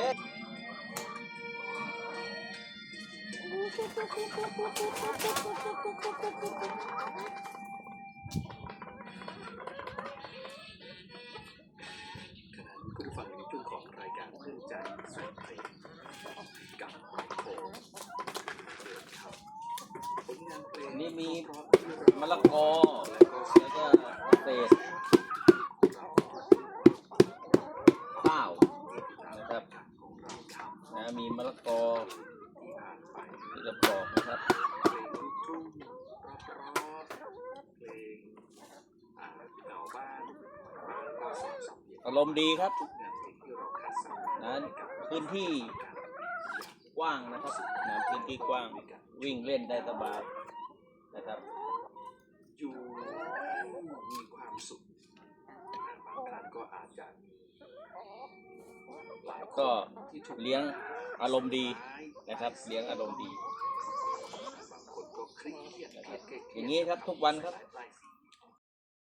ขณะนี้คุณฟังในช่วงของรายการเพื่อนใจสุดเพลงกับโคเดินครับผลงานเพลงนี่มีมะละกอ แล้วก็ แล้วก็เศษข้าวนะครับนะ มีมะละกอที่เราบอกนะครับอารมณ์ดีครับนะพื้นที่กว้างนะครับนะพื้นที่กว้างวิ่งเล่นได้สบายนะครับอยู่มีความสุขบางครั้งก็อาจจะก็เลี้ยง อารมณ์ดีนะครับ เลี้ยงอารมณ์ดีนก็เครียดเครียดเครียดอย่างนี้ครับทุกวันครับ